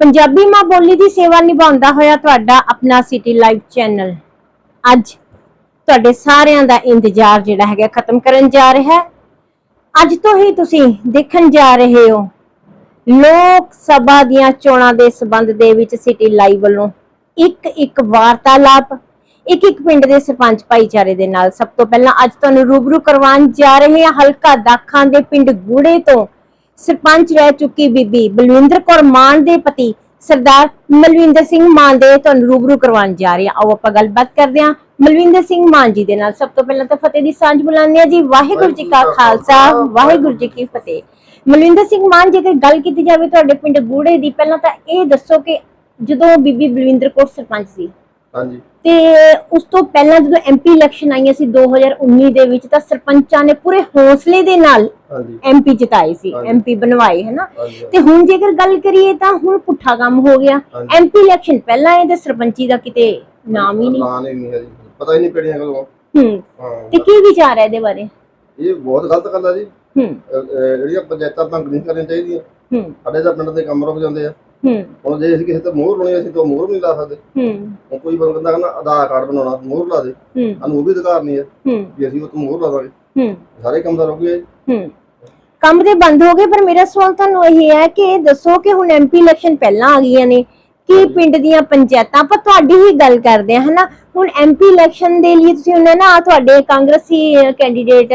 ਪੰਜਾਬੀ ਮਾਂ ਬੋਲੀ ਦੀ ਸੇਵਾ ਨਿਭਾਉਂਦਾ ਹੋਇਆ ਤੁਹਾਡਾ ਆਪਣਾ ਸਿਟੀ ਲਾਈਵ ਚੈਨਲ ਅੱਜ ਤੁਹਾਡੇ ਸਾਰਿਆਂ ਦਾ ਇੰਤਜ਼ਾਰ ਜਿਹੜਾ ਹੈਗਾ ਖਤਮ ਕਰਨ ਜਾ ਰਿਹਾ ਹੈ। ਅੱਜ ਤੋਂ ਹੀ ਤੁਸੀਂ ਦੇਖਣ ਜਾ ਰਹੇ ਹੋ, ਲੋਕ ਸਭਾ ਦੀਆਂ ਚੋਣਾਂ ਦੇ ਸਬੰਧ ਦੇ ਵਿੱਚ ਸਿਟੀ ਲਾਈਵ ਵੱਲੋਂ ਇੱਕ ਇੱਕ ਵਾਰਤਾਲਾਪ ਇੱਕ ਇੱਕ ਪਿੰਡ ਦੇ ਸਰਪੰਚ ਭਾਈਚਾਰੇ ਦੇ ਨਾਲ। ਸਭ ਤੋਂ ਪਹਿਲਾਂ ਅੱਜ ਤੁਹਾਨੂੰ ਰੂਬਰੂ ਕਰਵਾਉਣ ਜਾ ਰਹੇ ਹਾਂ ਹਲਕਾ ਦਾਖਾਂ ਦੇ ਪਿੰਡ ਗੂੜੇ ਤੋਂ। ਸਰਪੰਚ ਰਹਿ ਚੁੱਕੀ ਬੀਬੀ ਬਲਵਿੰਦਰ ਕੌਰ ਮਾਨ ਦੇ ਪਤੀ ਸਰਦਾਰ ਮਲਵਿੰਦਰ ਸਿੰਘ ਮਾਨ ਦੇ ਤੁਹਾਨੂੰ ਰੂਬਰੂ ਕਰਵਾਉਣ ਜਾ ਰਹੇ ਹਾਂ। ਆਓ ਆਪਾਂ ਗੱਲਬਾਤ ਕਰਦੇ ਹਾਂ ਮਲਵਿੰਦਰ ਸਿੰਘ ਮਾਨ ਜੀ ਦੇ ਨਾਲ। ਸਭ ਤੋਂ ਪਹਿਲਾਂ ਤਾਂ ਫਤਿਹ ਦੀ ਸਾਂਝ ਬੁਲਾਉਂਦੇ ਹਾਂ ਜੀ। ਵਾਹਿਗੁਰੂ ਜੀ ਕਾ ਖਾਲਸਾ ਵਾਹਿਗੁਰੂ ਜੀ ਕੀ ਫਤਿਹ। ਮਲਵਿੰਦਰ ਸਿੰਘ ਮਾਨ ਜੇਕਰ ਗੱਲ ਕੀਤੀ ਜਾਵੇ ਤੁਹਾਡੇ ਪਿੰਡ ਗੂੜੇ ਦੀ ਪਹਿਲਾਂ ਤਾਂ ਇਹ ਦੱਸੋ ਕਿ ਜਦੋਂ ਬੀਬੀ ਬਲਵਿੰਦਰ ਕੌਰ ਸਰਪੰਚ ਸੀ। ਹਾਂਜੀ। ਤੇ ਉਸ ਤੋਂ ਪਹਿਲਾਂ ਜਦੋਂ ਐਮਪੀ ਇਲੈਕਸ਼ਨ ਆਈਆਂ ਸੀ 2019 ਦੇ ਵਿੱਚ ਤਾਂ ਸਰਪੰਚਾਂ ਨੇ ਪੂਰੇ ਹੌਸਲੇ ਦੇ ਨਾਲ ਐਮਪੀ ਜਿਤਾਏ ਸੀ। ਐਮਪੀ ਬਣਵਾਏ ਹੈ ਨਾ ਤੇ ਹੁਣ ਜੇਕਰ ਗੱਲ ਕਰੀਏ ਤਾਂ ਹੁਣ ਪੁੱਠਾ ਕੰਮ ਹੋ ਗਿਆ। ਐਮਪੀ ਇਲੈਕਸ਼ਨ ਪਹਿਲਾਂ ਤੇ ਸਰਪੰਚੀ ਦਾ ਕਿਤੇ ਨਾਮ ਹੀ ਨਹੀਂ। ਨਾਂ ਹੀ ਨਹੀਂ ਹੈ ਜੀ। ਪਤਾ ਹੀ ਨਹੀਂ ਕਿਹੜੀਆਂ ਗੱਲਾਂ। ਹੂੰ। ਤੇ ਕੀ ਵਿਚਾਰ ਹੈ ਇਹਦੇ ਬਾਰੇ? ਇਹ ਬਹੁਤ ਗਲਤ ਗੱਲ ਆ ਜੀ। ਹੂੰ। ਜਿਹੜੀਆਂ ਪੰਚਾਇਤਾਂ ਭੰਗ ਨਹੀਂ ਕਰਨੀਆਂ ਚਾਹੀਦੀਆਂ। ਹੂੰ। ਸਾਡੇ ਤਾਂ ਪਿੰਡ ਦੇ ਕੰਮ ਰੁਕ ਜਾਂਦੇ ਆ। ਹੂੰ। ਹੁਣ ਜੇ ਅਸੀਂ ਕਿਸੇ ਤੇ ਮੋਹਰ ਲਾਉਣੀ ਅਸੀਂ ਤਾਂ ਮੋਹਰ ਨਹੀਂ ਲਾ ਸਕਦੇ। ਹੂੰ। ਹੁਣ ਕੋਈ ਬੰਦਾ ਕਹਿੰਦਾ ਆਧਾਰ ਕਾਰਡ ਬਣਾਉਣਾ ਮੋਹਰ ਲਾ ਦੇ। ਹੂੰ। ਸਾਨੂੰ ਉਹ ਵੀ ਅਧਿਕਾਰ ਨਹੀਂ ਹੈ ਹੂੰ। ਵੀ ਅਸੀਂ ਉਹ ਤੋਂ ਮੋਹਰ ਲਾ ਦਾਂਗੇ। ਹੂੰ। ਸਾਰੇ ਕੰਮ ਦਾ ਜੀ ਹੂੰ। ਕੰਮ ਦੇ ਬੰਦ ਹੋ ਗਏ ਪਰ ਮੇਰਾ ਸਵਾਲ ਤੁਹਾਨੂੰ ਇਹ ਹੈ ਕਿ ਇਹ ਦੱਸੋ ਕਿ ਹੁਣ ਐਮਪੀ ਇਲੈਕਸ਼ਨ ਪਹਿਲਾਂ ਆ ਗਈਆਂ ਨੇ। ਕਿ ਪਿੰਡ ਦੀਆਂ ਪੰਚਾਇਤਾਂ ਆਪਾਂ ਤੁਹਾਡੀ ਹੀ ਗੱਲ ਕਰਦੇ ਹਨਾ? ਹੁਣ ਐਮਪੀ ਇਲੈਕਸ਼ਨ ਦੇ ਲਈ ਤੁਸੀਂ ਉਹਨਾਂ ਨਾ ਤੁਹਾਡੇ ਕਾਂਗਰਸੀ ਕੈਂਡੀਡੇਟ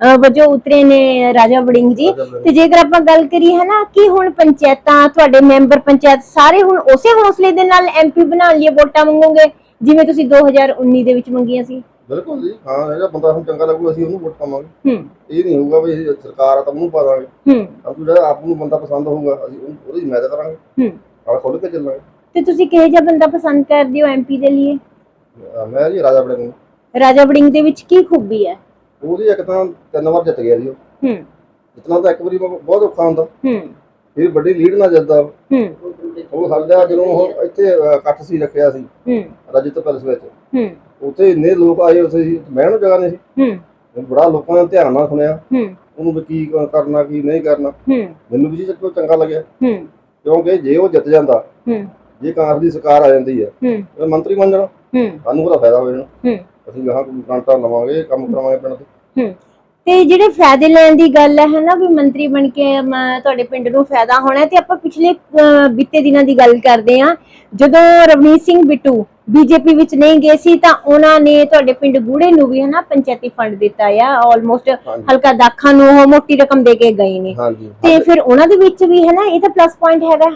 ਵਜੋਂ ਉਤਰੇ ਨੇ ਰਾਜਾ ਵੜਿੰਗ ਜੀ। ਤੇ ਜੇਕਰ ਆਪਾਂ ਗੱਲ ਕਰੀਏ ਹਨਾ ਕਿ ਹੁਣ ਪੰਚਾਇਤਾਂ ਤੁਹਾਡੇ ਮੈਂਬਰ ਪੰਚਾਇਤ ਸਾਰੇ ਹੁਣ ਉਸੇ ਹੌਸਲੇ ਦੇ ਨਾਲ ਐਮਪੀ ਬਣਾਉਣ ਲਈ ਵੋਟਾਂ ਮੰਗੋਗੇ? ਜਿਵੇਂ ਤੁਸੀਂ 2019 ਦੇ ਵਿੱਚ ਮੰਗੀਆਂ ਸੀ। ਬਿਲਕੁਲ ਜੀ। ਹਾਂ ਜਿਹੜਾ ਬੰਦਾ ਸਾਨੂੰ ਚੰਗਾ ਲੱਗੂ ਅਸੀਂ ਉਹਨੂੰ ਵੋਟ ਪਾਵਾਂਗੇ। ਹੂੰ। ਇਹ ਨਹੀਂ ਹੋਊਗਾ ਵੀ ਸਰਕਾਰ ਆ ਤਾਂ ਉਹਨੂੰ ਪਾ ਦਾਂਗੇ। ਹੂੰ। ਜਿਹੜਾ ਆਪ ਨੂੰ ਬੰਦਾ ਪਸੰਦ ਹੋਊਗਾ ਅਸੀਂ ਉਹਦੀ ਹਮਾਇਤ ਕਰਾਂਗੇ। ਹੂੰ। ਨਾਲ ਖੁੱਲ ਕੇ ਚੱਲਾਂਗੇ। ਤੇ ਤੁਸੀਂ ਕਿਹੋ ਜਿਹਾ ਬੰਦਾ ਪਸੰਦ ਕਰਦੇ ਹੋ ਐਮਪੀ ਦੇ ਲਈ ਮੈਂ ਜੀ ਰਾਜਾ ਬੜੇ ਨੂੰ। ਰਾਜਾ ਵੜਿੰਗ ਦੇ ਵਿੱਚ ਕੀ ਖੂਬੀ ਹੈ? ਉਹਦੀ ਇੱਕ ਤਾਂ ਤਿੰਨ ਵਾਰ ਜਿੱਤ ਗਿਆ ਜੀ ਉਹ। ਹੂੰ। ਜਿੱਤਣਾ ਤਾਂ ਇੱਕ ਵਾਰੀ ਬਹੁਤ ਔਖਾ ਹੁੰਦਾ। ਹੂੰ। ਫਿਰ ਵੱਡੀ ਲੀਡ ਨਾਲ ਜਿੱਤਦਾ। ਹੂੰ। ਉਹ ਸਾਡਾ ਜਦੋਂ ਉਹ ਇੱਥੇ ਇਕੱਠ ਸੀ ਰੱਖਿਆ ਸੀ। ਹੂੰ। ਰਜਤ ਪੈਲਸ ਵਿੱਚ। ਹੂੰ। ਉੱਥੇ ਇੰਨੇ ਲੋਕ ਆਏ ਉੱਥੇ ਸੀ। ਮੈਂ ਨੂੰ ਜਗ੍ਹਾ ਨਹੀਂ ਸੀ। ਹੂੰ। ਬੜਾ ਲੋਕਾਂ ਨੇ ਧਿਆਨ ਨਾਲ ਸੁਣਿਆ। ਹੂੰ। ਉਹਨੂੰ ਵੀ ਕੀ ਕਰਨਾ ਕੀ ਨਹੀਂ ਕਰਨਾ। ਹੂੰ। ਮੈਨੂੰ ਵੀ ਜੀ ਚੱਕੋ ਚੰਗਾ ਲੱਗਿਆ। ਹੂੰ। ਕਿਉਂਕਿ ਜੇ ਉਹ ਜਿੱਤ ਜਾਂਦਾ ਹੂੰ। ਜੇ ਕਾਂਗਰਸ ਦੀ ਸਰਕਾਰ ਆ ਜਾਂਦੀ ਹੈ। ਹੂੰ ਮੰਤਰੀ ਬਣ ਜਾਣਾ। ਹੂੰ। ਸਾਨੂੰ ਉਹਦਾ ਫਾਇਦਾ ਹੋ ਜਾਣਾ। ਹੂੰ। ਅਸੀਂ ਗਾਹਾਂ ਗ੍ਰਾਂਟਾਂ ਲਵਾਂਗੇ ਕੰਮ ਕਰਾਵਾਂਗੇ ਪਿੰਡ ਤੇ। ਤੇ ਜਿਹੜੇ ਫਾਇਦੇ ਲੈਣ ਦੀ ਗੱਲ ਹੈ ਹਨਾ ਵੀ ਮੰਤਰੀ ਬਣ ਕੇ ਤੁਹਾਡੇ ਪਿੰਡ ਨੂੰ ਫਾਇਦਾ ਹੋਣਾ ਤੇ ਆਪਾਂ ਪਿਛਲੇ ਬੀਤੇ ਦਿਨਾਂ ਦੀ ਗੱਲ ਕਰਦੇ ਹਾਂ। ਜਦੋਂ ਰਵਨੀਤ ਸਿੰਘ ਬਿੱਟੂ ਬੀਜੇਪੀ ਵਿੱਚ ਨਹੀਂ ਗਏ ਸੀ ਤਾਂ ਉਹਨਾਂ ਨੇ ਤੁਹਾਡੇ ਪਿੰਡ ਗੂੜੇ ਨੂੰ ਵੀ ਹਨਾ ਪੰਚਾਇਤੀ ਫੰਡ ਦਿੱਤਾ ਆ ਆਲਮੋਸਟ ਹਲਕਾ ਦਾਖਾਂ ਨੂੰ ਉਹ ਮੋਟੀ ਰਕਮ ਦੇ ਕੇ ਗਏ ਨੇ। ਤੇ ਫਿਰ ਉਹਨਾਂ ਦੇ ਵਿੱਚ ਵੀ ਹੈ ਨਾ ਇਹ ਤਾਂ ਪਲੱਸ ਪੁਆਇੰਟ ਹੈਗਾ।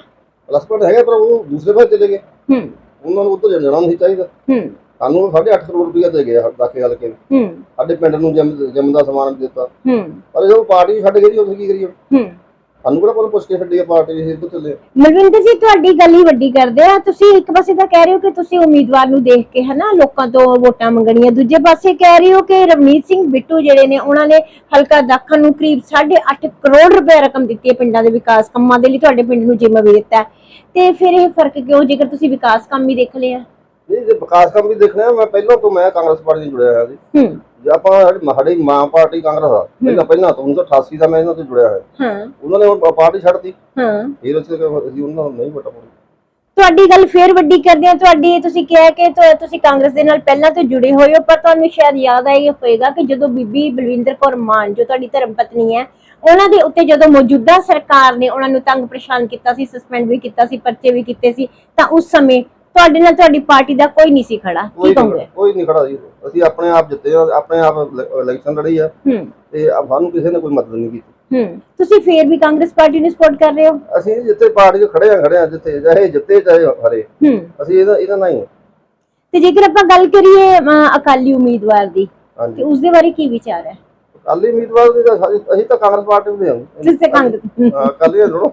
ਪਲੱਸ ਪੁਆਇੰਟ ਹੈਗਾ ਪਰ ਉਹ ਦੂਸਰੇ ਪਾਸੇ ਚਲੇ ਗਏ। ਹੂੰ। ਉਹਨਾਂ ਨੂੰ ਉੱਧਰ ਜਾਣਾ ਨਹੀਂ ਚਾਹੀਦਾ। ਹੂੰ। ਸਾਨੂੰ 8.5 ਕਰੋੜ ਰੁਪਇਆ ਦੇ ਗਏ ਦਾਖੇ ਹਲਕੇ ਨੂੰ। ਹੂੰ। ਸਾਡੇ ਪਿੰਡ ਨੂੰ ਜਿਮ ਜਿਮ ਦਾ ਸਮਾਨ ਦਿੱਤਾ। ਹੂੰ। ਪਰ ਜਦੋਂ ਪਾਰਟੀ ਛੱਡ ਗਈ ਜੀ ਉਸ ਕੀ ਕਰੀਏ? ਹੂੰ। ਸਾਨੂੰ ਕਿਹੜਾ ਕੋਲ ਪੁੱਛ ਕੇ ਛੱਡੀ ਆ ਪਾਰਟੀ ਅਸੀਂ ਇੱਧਰ ਚੱਲੇ ਮਲਵਿੰਦਰ ਜੀ ਤੁਹਾਡੀ ਗੱਲ ਹੀ ਵੱਡੀ ਕਰਦੇ ਆ। ਤੁਸੀਂ ਇੱਕ ਪਾਸੇ ਤਾਂ ਕਹਿ ਰਹੇ ਹੋ ਕਿ ਤੁਸੀਂ ਉਮੀਦਵਾਰ ਨੂੰ ਦੇਖ ਕੇ ਹਨਾ ਲੋਕਾਂ ਤੋਂ ਵੋਟਾਂ ਮੰਗਣੀਆਂ। ਦੂਜੇ ਪਾਸੇ ਕਹਿ ਰਹੇ ਹੋ ਕਿ ਰਵਨੀਤ ਸਿੰਘ ਬਿੱਟੂ ਜਿਹੜੇ ਨੇ ਉਹਨਾਂ ਨੇ ਹਲਕਾ ਦਾਖਾ ਨੂੰ ਕਰੀਬ 8.5 ਕਰੋੜ ਰੁਪਏ ਰਕਮ ਦਿੱਤੀ ਹੈ ਪਿੰਡਾਂ ਦੇ ਵਿਕਾਸ ਕੰਮਾਂ ਦੇ ਲਈ। ਤੁਹਾਡੇ ਪਿੰਡ ਨੂੰ ਜਿੰਮ ਵੀ ਦਿੱਤਾ। ਤੇ ਫਿਰ ਇਹ ਫ਼ਰਕ ਕਿਉਂ? ਜੇਕਰ ਤੁਸੀਂ ਵਿਕਾਸ ਕੰਮ ਹੀ ਦੇਖ ਲਿਆ। ਨਹੀਂ ਜੇ ਵਿਕਾਸ ਕੰਮ ਵੀ ਦੇਖਣਾ ਮੈਂ ਪਹਿਲਾਂ ਤੋਂ ਮੈਂ ਕਾਂਗਰਸ ਪਾਰਟੀ ਨਾਲ ਜੁੜਿਆ ਹੋਇਆ ਸੀ। ਹੂੰ। ਜੇ ਆਪਾਂ ਸਾਡੀ ਮਾਂ ਪਾਰਟੀ ਕਾਂਗਰਸ ਆ ਪਹਿਲਾਂ ਪਹਿਲਾਂ ਤੋਂ 1988 ਦਾ ਮੈਂ ਇਹਨਾਂ ਤੋਂ ਜੁੜਿਆ ਹੋਇਆ। ਹਾਂ। ਉਹਨਾਂ ਨੇ ਹੁਣ ਪਾਰਟੀ ਛੱਡਤੀ ਹਾਂ। ਫਿਰ ਅਸੀਂ ਅਸੀਂ ਉਹਨਾਂ ਨੂੰ ਨਹੀਂ ਵੋਟਾਂ ਪਾਉਣੀ ਤੁਹਾਡੀ ਗੱਲ ਫੇਰ ਵੱਡੀ ਕਰਦੇ ਆ। ਤੁਹਾਡੀ ਤੁਸੀਂ ਕਿਹਾ ਕਿ ਤੁ- ਤੁਸੀਂ ਕਾਂਗਰਸ ਦੇ ਨਾਲ ਪਹਿਲਾਂ ਤੋਂ ਜੁੜੇ ਹੋਏ ਹੋ ਪਰ ਤੁਹਾਨੂੰ ਸ਼ਾਇਦ ਯਾਦ ਆਈ ਹੋਏਗਾ ਕਿ ਜਦੋਂ ਬੀਬੀ ਬਲਵਿੰਦਰ ਕੌਰ ਮਾਨ ਜੋ ਤੁਹਾਡੀ ਧਰਮ ਪਤਨੀ ਹੈ ਉਹਨਾਂ ਦੇ ਉੱਤੇ ਜਦੋਂ ਮੌਜੂਦਾ ਸਰਕਾਰ ਨੇ ਉਹਨਾਂ ਨੂੰ ਤੰਗ ਪਰੇਸ਼ਾਨ ਕੀਤਾ ਸੀ ਸਸਪੈਂਡ ਵੀ ਕੀਤਾ ਸੀ ਪਰਚੇ ਵੀ ਕੀਤੇ ਸੀ ਤਾਂ ਉਸ ਸਮੇਂ ਤੁਹਾਡੇ ਨਾਲ ਤੁਹਾਡੀ ਪਾਰਟੀ ਦਾ ਕੋਈ ਨਹੀਂ ਸੀ ਖੜਾ। ਕੀ ਕੋਈ ਕਹੋਗੇ? ਕੋਈ ਨਹੀਂ ਖੜਾ ਜੀ। ਅਸੀਂ ਆਪਣੇ ਆਪ ਜਿੱਤੇ ਆ ਆਪਣੇ ਆਪ ਇਲੈਕਸ਼ਨ ਲੜੀ ਆ। ਹੂੰ। ਤੇ ਆ- ਸਾਨੂੰ ਕਿਸੇ ਨੇ ਕੋਈ ਮਦਦ ਨਹੀਂ ਕੀਤੀ। ਹੂੰ। ਤੁਸੀਂ ਫੇਰ ਵੀ ਕਾਂਗਰਸ ਪਾਰਟੀ ਨੂੰ ਸਪੋਰਟ ਕਰ ਰਹੇ ਹੋ? ਅਸੀਂ ਜਿੱਥੇ ਪਾਰਟੀ 'ਚ ਖੜੇ ਆ ਖੜੇ ਆ ਜਿੱਥੇ ਚਾਹੇ ਜਿੱਤੇ ਚਾਹੇ ਹਰੇ। ਹੂੰ। ਅਸੀਂ ਇਹਦਾ ਇਹਦਾ ਨਹੀਂ। ਤੇ ਜੇਕਰ ਆਪਾਂ ਗੱਲ ਕਰੀਏ ਅਮ, ਅਕਾਲੀ ਉਮੀਦਵਾਰ ਦੀ ਤੇ ਹਾਂਜੀ। ਉਸ ਦੇ ਬਾਰੇ ਕੀ ਵਿਚਾਰ ਹੈ? ਅਕਾਲੀ ਉਮੀਦਵਾਰ ਦੀ ਤਾਂ ਸਾਡੀ- ਅਸੀਂ ਤਾਂ ਕਾਂਗਰਸ ਪਾਰਟੀ ਦੇ ਹਾਂ। ਤੁਸੀਂ ਕਾਂਗਰਸ ਹਾਂ, ਅਕਾਲੀ ਲੜੋ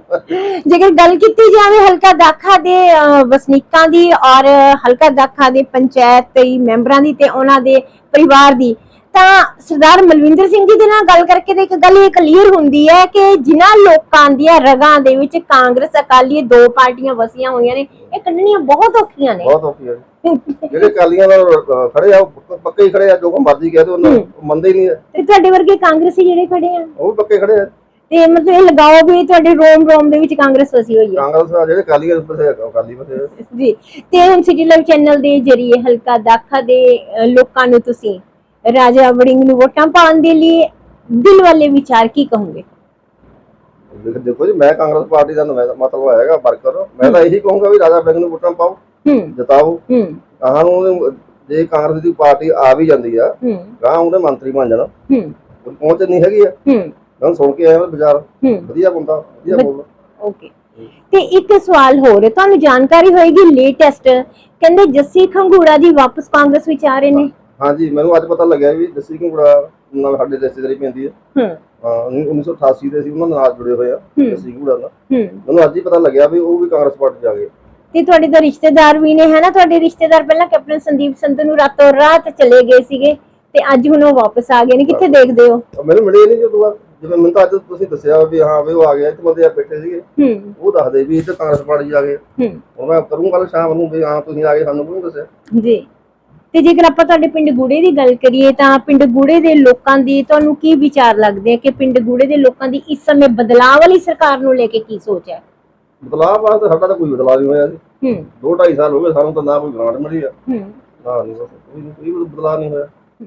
ਜੇਕਰ ਗੱਲ ਕੀਤੀ ਜਾਵੇ ਹਲਕਾ ਦਾਖਾ ਦੇ ਅਹ, ਵਸਨੀਕਾਂ ਦੀ ਔਰ ਹਲਕਾ ਦਾਖਾ ਦੇ ਪੰਚਾਇਤ ਦੇ ਮੈਂਬਰਾਂ ਦੀ ਤੇ ਉਹਨਾਂ ਦੇ ਪਰਿਵਾਰ ਦੀ ਤਾਂ ਸਰਦਾਰ ਮਲਵਿੰਦਰ ਸਿੰਘ ਜੀ ਦੇ ਨਾਲ ਗੱਲ ਕਰਕੇ ਤੇ ਇੱਕ ਗੱਲ ਇਹ ਕਲੀਅਰ ਹੁੰਦੀ ਹੈ ਕਿ ਜਿਨ੍ਹਾਂ ਲੋਕਾਂ ਦੀਆਂ ਰਗਾਂ ਦੇ ਵਿੱਚ ਕਾਂਗਰਸ ਅਕਾਲੀ ਦੋ ਪਾਰਟੀਆਂ ਵਸੀਆਂ ਹੋਈਆਂ ਨੇ ਇਹ ਕੱਢਣੀਆਂ ਬਹੁਤ ਔਖੀਆਂ ਨੇ। ਬਹੁਤ ਔਖੀ ਹੈ ਜਿਹੜੇ ਅਕਾਲੀਆਂ ਨਾਲ ਖੜੇ ਆ ਉਹ ਪੱਕੇ ਹੀ ਖੜੇ ਆ ਜੋ ਮਰਜ਼ੀ ਕਹਿ ਦੋ ਉਹਨਾਂ ਮੰਨਦੇ ਹੀ ਨਹੀਂ। ਤੇ ਤੁਹਾਡੇ ਵਰਗੇ ਕਾਂਗਰਸੀ ਜਿਹੜੇ ਖੜੇ ਆ? ਉਹ ਪੱਕੇ ਖੜੇ ਆ। ਤੇ ਮਤਲਬ ਇਹ ਲਗਾਓ ਵੀ ਤੁਹਾਡੇ ਰੋਮ ਰੋਮ ਦੇ ਵਿੱਚ ਕਾਂਗਰਸ ਵਸੀ ਹੋਈ ਹੈ। ਕਾਂਗਰਸ ਜਿਹੜੇ ਕਾਲੀ ਬਸੇ ਕਾਲੀ ਬਸੇ ਜੀ। ਤੇ ਹੁਣ ਸਿਟੀ ਲਾਈਵ ਚੈਨਲ ਦੇ ਜਰੀਏ ਹਲਕਾ ਦਾਖਾ ਦੇ ਲੋਕਾਂ ਨੂੰ ਤੁਸੀਂ ਰਾਜਾ ਵੜਿੰਗ ਨੂੰ ਵੋਟਾਂ ਪਾਉਣ ਦੇ ਲਈ ਦਿਲ ਵਾਲੇ ਵਿਚਾਰ ਕੀ ਕਹੋਗੇ? ਦੇਖ- ਦੇਖੋ ਜੀ ਮੈਂ ਕਾਂਗਰਸ ਪਾਰਟੀ ਦਾ ਨੁਮਾਇੰਦਾ ਮਤਲਬ ਹੈਗਾ ਵਰਕਰ। ਮੈਂ ਤਾਂ ਇਹੀ ਕਹੂੰਗਾ ਵੀ ਰਾਜਾ ਬੈਂਕ ਨੂੰ ਵੋਟਾਂ ਪਾਓ ਹੂੰ। ਜਿਤਾਓ। ਹੂੰ। ਕਹਾਂ ਨੂੰ ਉਹਦੇ- ਜੇ ਕਾਂਗਰਸ ਦੀ ਪਾਰਟੀ ਆ ਵੀ ਜਾਂਦੀ ਆ ਹੂੰ। ਕਹਾਂ ਉਹਦੇ ਮੰਤਰੀ ਬਣ ਜਾਣਾ। ਹੂੰ। ਉਹ ਪਹੁੰਚ ਨਹੀਂ ਹੈਗੀ ਆ। ਹੂੰ। ਮੈਂ ਸੁਣ ਕੇ ਆਇਆ ਬਾਜ਼ਾਰ। ਹੂੰ। ਵਧੀਆ ਬੰਦਾ ਵਧੀਆ ਬੋਲਦਾ। ਓਕੇ। ਤੇ ਇੱਕ ਸਵਾਲ ਹੋਰ ਹੈ ਤੁਹਾਨੂੰ ਜਾਣਕਾਰੀ ਹੋਏਗੀ ਲੇਟੈਸਟ। ਕਹਿੰਦੇ ਜੱਸੀ ਖੰਗੂੜਾ ਜੀ ਵਾਪਸ ਕਾਂਗਰਸ ਵਿੱਚ ਆ ਰਹੇ ਨੇ। ਹਾਂਜੀ ਮੈਨੂੰ ਅੱਜ ਪਤਾ ਲੱਗਿਆ ਵੀ ਜੱਸੀ ਘੁੰਗੜਾ ਨਾਲ ਸਾਡੇ ਰਿਸ਼ਤੇਦਾਰੀ ਪੈਂਦੀ ਹੈ ਹੂੰ। ਹਾਂ ਉੱਨੀ- 1988 ਦੇ ਸੀ ਉਹਨਾਂ ਨਾਲ ਜੁੜੇ ਹੋਏ ਆ। ਜੱਸੀ ਘੁੰਗੜਾ ਨਾਲ। ਮੈਨੂੰ ਅੱਜ ਹੀ ਪਤਾ ਲੱਗਿਆ ਵੀ ਉਹ ਵੀ ਕਾਂਗਰਸ ਪਾਰਟੀ ਆ ਗਏ। ਤੇ ਤੁਹਾਡੇ ਤਾਂ ਰਿਸ਼ਤੇਦਾਰ ਵੀ ਨੇ ਹੈ ਨਾ? ਤੁਹਾਡੇ ਰਿਸ਼ਤੇਦਾਰ ਪਹਿਲਾਂ ਕੈਪਟਨ ਸੰਦੀਪ ਸੰਧੂ ਨੂੰ ਰਾਤੋਂ ਰਾਤ ਚਲੇ ਗਏ ਸੀਗੇ ਤੇ ਅੱਜ ਹੁਣ ਉਹ ਵਾਪਸ ਆ ਗਏ ਨੇ। ਕਿੱਥੇ ਦੇਖਦੇ ਹੋ? ਉਹ ਮੈਨੂੰ ਮਿਲੇ ਨਹੀਂ ਜਦੋਂ ਬਾਅਦ। ਜਿਵੇਂ ਮੈਨੂੰ ਤਾਂ ਅੱਜ ਤੁਸੀਂ ਦੱਸਿਆ ਵੀ ਹਾਂ ਵੀ ਉਹ ਆ ਗਿਆ ਇੱਥੇ ਬੰਦੇ ਆ ਬੈਠੇ ਸੀਗੇ। ਉਹ ਦੱਸਦੇ ਵੀ ਇੱਥੇ ਕਾਂਗਰਸ ਪਾਰਟੀ ਆ ਗਏ। ਹੂੰ। ਹੁਣ ਮੈਂ ਕਰੂੰਗਾ ਕੱਲ ਸ਼ਾਮ ਨੂੰ ਵੀ ਹਾਂ ਤੁਸੀਂ ਆ ਗਏ ਸਾਨੂੰ ਕਿਉਂ ਦੱਸਿਆ? ਜੀ। ਤੇ ਜੇਕਰ ਆਪਾਂ ਤੁਹਾਡੇ ਪਿੰਡ ਗੂੜੇ ਦੀ ਗੱਲ ਕਰੀਏ ਤਾਂ ਪਿੰਡ ਗੂੜੇ ਦੇ ਲੋਕਾਂ ਦੀ ਤੁਹਾਨੂੰ ਕੀ ਵਿਚਾਰ ਲੱਗਦੇ ਆ ਕਿ ਪਿੰਡ ਗੂੜੇ ਦੇ ਲੋਕਾਂ ਦੀ ਇਸ ਸਮੇਂ ਬਦਲਾਅ ਵਾਲੀ ਸਰਕਾਰ ਨੂੰ ਲੈ ਕੇ ਕੀ ਸੋਚ ਹੈ? ਬਦਲਾਅ ਵਾਸਤੇ ਸਾਡਾ ਤਾਂ ਕੋਈ ਬਦਲਾਅ ਨਹੀਂ ਹੋਇਆ ਜੀ। ਹੂੰ। ਦੋ ਢਾਈ ਸਾਲ ਹੋ ਗਏ ਸਾਨੂੰ ਤਾਂ ਨਾ ਕੋਈ ਗ੍ਰਾਂਟ ਮਿਲੀ ਆ। ਹੂੰ। ਨਹੀਂ ਕੋਈ ਕੋਈ ਬਦਲਾਅ ਨਹੀਂ ਹੋਇਆ।